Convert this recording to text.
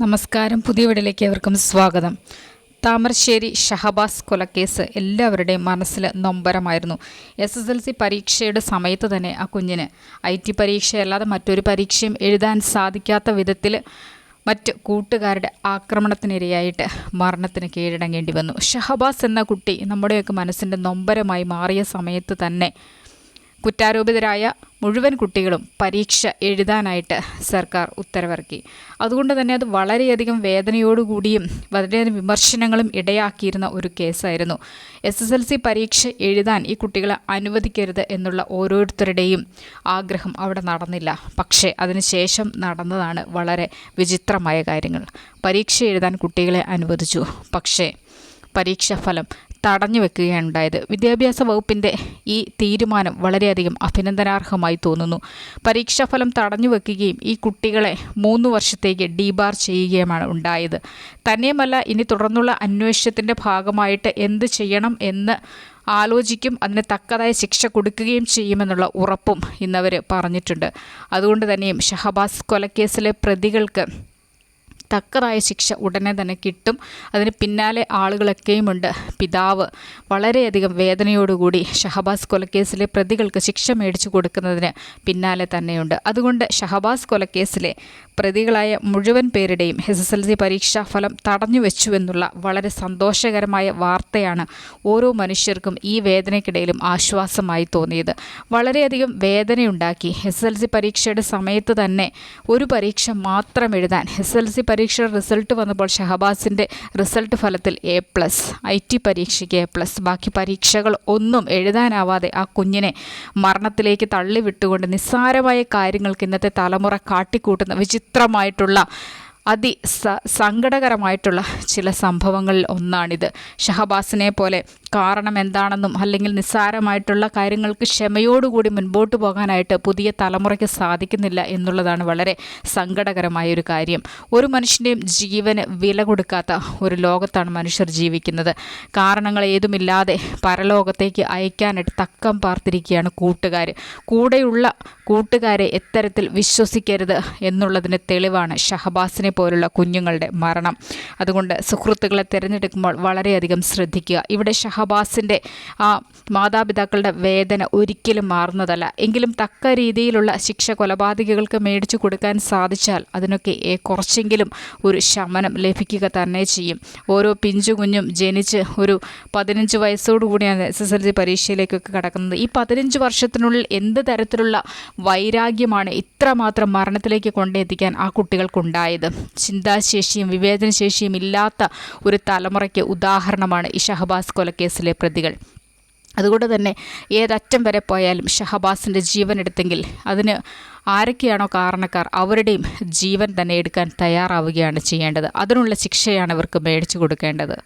നമസ്കാരം. പുതിയ വീടിലേക്ക് അവർക്കും സ്വാഗതം. താമരശ്ശേരി ഷഹബാസ് കൊലക്കേസ് എല്ലാവരുടെയും മനസ്സിൽ നൊമ്പരമായിരുന്നു. എസ് എസ് എൽ സി പരീക്ഷയുടെ സമയത്ത് തന്നെ ആ കുഞ്ഞിന് ഐ ടി പരീക്ഷയല്ലാതെ മറ്റൊരു പരീക്ഷയും എഴുതാൻ സാധിക്കാത്ത വിധത്തിൽ മറ്റ് കൂട്ടുകാരുടെ ആക്രമണത്തിനിരയായിട്ട് മരണത്തിന് കീഴടങ്ങേണ്ടി വന്നു. ഷഹബാസ് എന്ന കുട്ടി നമ്മുടെയൊക്കെ മനസ്സിന്റെ നൊമ്പരമായി മാറിയ സമയത്ത് തന്നെ കുറ്റാരോപിതരായ മുഴുവൻ കുട്ടികളും പരീക്ഷ എഴുതാനായിട്ട് സർക്കാർ ഉത്തരവിറക്കി. അതുകൊണ്ട് തന്നെ അത് വളരെയധികം വേദനയോടുകൂടിയും വളരെയധികം വിമർശനങ്ങളും ഇടയാക്കിയിരുന്ന ഒരു കേസായിരുന്നു. എസ് എസ് എൽ സി പരീക്ഷ എഴുതാൻ ഈ കുട്ടികളെ അനുവദിക്കരുത് എന്നുള്ള ഓരോരുത്തരുടെയും ആഗ്രഹം അവിടെ നടന്നില്ല. പക്ഷേ അതിനുശേഷം നടന്നതാണ് വളരെ വിചിത്രമായ കാര്യങ്ങൾ. പരീക്ഷ എഴുതാൻ കുട്ടികളെ അനുവദിച്ചു. പക്ഷേ പരീക്ഷാഫലം തടഞ്ഞു വെക്കുകയാണ് ഉണ്ടായത് വിദ്യാഭ്യാസ വകുപ്പിന്റെ ഈ തീരുമാനം വളരെയധികം അഭിനന്ദനാർഹമായി തോന്നുന്നു. പരീക്ഷാഫലം തടഞ്ഞു വെക്കുകയും ഈ കുട്ടികളെ മൂന്ന് വർഷത്തേക്ക് ഡീബാർ ചെയ്യുകയുമാണ് ഉണ്ടായത്. തന്നെയുമല്ല ഇനി തുടർന്നുള്ള അന്വേഷണത്തിന്റെ ഭാഗമായിട്ട് എന്ത് ചെയ്യണം എന്ന് ആലോചിക്കും അതിന് തക്കതായ ശിക്ഷ കൊടുക്കുകയും ചെയ്യുമെന്നുള്ള ഉറപ്പും ഇന്നവർ പറഞ്ഞിട്ടുണ്ട്. അതുകൊണ്ട് തന്നെയും ഷഹബാസ് കൊലക്കേസിലെ പ്രതികൾക്ക് തക്കതായ ശിക്ഷ ഉടനെ തന്നെ കിട്ടും. അതിന് പിന്നാലെ ആളുകളൊക്കെയുമുണ്ട്. പിതാവ് വളരെയധികം വേദനയോടുകൂടി ഷഹബാസ് കൊലക്കേസിലെ പ്രതികൾക്ക് ശിക്ഷ മേടിച്ചു കൊടുക്കുന്നതിന് പിന്നാലെ തന്നെയുണ്ട്. അതുകൊണ്ട് ഷഹബാസ് കൊലക്കേസിലെ പ്രതികളായ മുഴുവൻ പേരുടെയും എസ് എസ് എൽ സി പരീക്ഷാ ഫലം തടഞ്ഞു വെച്ചുവെന്നുള്ള വളരെ സന്തോഷകരമായ വാർത്തയാണ് ഓരോ മനുഷ്യർക്കും ഈ വേദനയ്ക്കിടയിലും ആശ്വാസമായി തോന്നിയത്. വളരെയധികം വേദനയുണ്ടാക്കി. എസ് എൽ സി പരീക്ഷയുടെ സമയത്ത് തന്നെ ഒരു പരീക്ഷ മാത്രം എഴുതാൻ എസ് എൽ സി പരീക്ഷയുടെ റിസൾട്ട് വന്നപ്പോൾ ഷഹബാസിന്റെ റിസൾട്ട് ഫലത്തിൽ എ പ്ലസ് ഐ ടി പരീക്ഷയ്ക്ക് എ പ്ലസ് ബാക്കി പരീക്ഷകൾ ഒന്നും എഴുതാനാവാതെ ആ കുഞ്ഞിനെ മരണത്തിലേക്ക് തള്ളിവിട്ടുകൊണ്ട് നിസ്സാരമായ കാര്യങ്ങൾക്ക് ഇന്നത്തെ തലമുറ കാട്ടിക്കൂട്ടുന്ന വിചിത്രമായിട്ടുള്ള അതി സങ്കടകരമായിട്ടുള്ള ചില സംഭവങ്ങളിൽ ഒന്നാണിത്. ഷഹബാസിനെ പോലെ കാരണം എന്താണെന്നും അല്ലെങ്കിൽ നിസ്സാരമായിട്ടുള്ള കാര്യങ്ങൾക്ക് ക്ഷമയോടുകൂടി മുൻപോട്ട് പോകാനായിട്ട് പുതിയ തലമുറയ്ക്ക് സാധിക്കുന്നില്ല എന്നുള്ളതാണ് വളരെ സങ്കടകരമായ ഒരു കാര്യം. ഒരു മനുഷ്യന്റെയും ജീവന് വില കൊടുക്കാത്ത ഒരു ലോകത്താണ് മനുഷ്യർ ജീവിക്കുന്നത്. കാരണങ്ങൾ ഏതുമില്ലാതെ പരലോകത്തേക്ക് അയക്കാനായിട്ട് തക്കം പാർത്തിരിക്കുകയാണ് കൂട്ടുകാർ കൂടെയുള്ള കൂട്ടുകാരെ എത്തരത്തിൽ വിശ്വസിക്കരുത് എന്നുള്ളതിന് തെളിവാണ് ഷഹബാസിനെ പോലുള്ള കുഞ്ഞുങ്ങളുടെ മരണം. അതുകൊണ്ട് സുഹൃത്തുക്കളെ തിരഞ്ഞെടുക്കുമ്പോൾ വളരെയധികം ശ്രദ്ധിക്കുക. ഇവിടെ ഷഹബാസിന്റെ ആ മാതാപിതാക്കളുടെ വേദന ഒരിക്കലും മാറുന്നതല്ല. എങ്കിലും തക്ക രീതിയിലുള്ള ശിക്ഷ കൊലപാതകികൾക്ക് മേടിച്ചു കൊടുക്കാൻ സാധിച്ചാൽ അതിനൊക്കെ കുറച്ചെങ്കിലും ഒരു ശമനം ലഭിക്കുക തന്നെ ചെയ്യും. ഓരോ പിഞ്ചു കുഞ്ഞും ജനിച്ച് ഒരു പതിനഞ്ച് വയസ്സോടുകൂടിയാണ് എസ് എസ് എൽ സി പരീക്ഷയിലേക്കൊക്കെ കടക്കുന്നത്. ഈ പതിനഞ്ച് വർഷത്തിനുള്ളിൽ എന്ത് തരത്തിലുള്ള വൈരാഗ്യമാണ് ഇത്രമാത്രം മരണത്തിലേക്ക് കൊണ്ടെത്തിക്കാൻ ആ കുട്ടികൾക്കുണ്ടായത്? ചിന്താശേഷിയും വിവേചനശേഷിയും ഇല്ലാത്ത ഒരു തലമുറയ്ക്ക് ഉദാഹരണമാണ് ഈ ഷഹബാസ് കൊലക്കേസിലെ പ്രതികൾ. അതുകൊണ്ട് തന്നെ ഏതറ്റം വരെ പോയാലും ഷഹബാസിന്റെ ജീവൻ എടുത്തെങ്കിൽ അതിന് ആരൊക്കെയാണോ കാരണക്കാർ അവരുടെയും ജീവൻ തന്നെ എടുക്കാൻ തയ്യാറാവുകയാണ് ചെയ്യേണ്ടത്. അതിനുള്ള ശിക്ഷയാണ് ഇവർക്ക് മേടിച്ചു കൊടുക്കേണ്ടത്.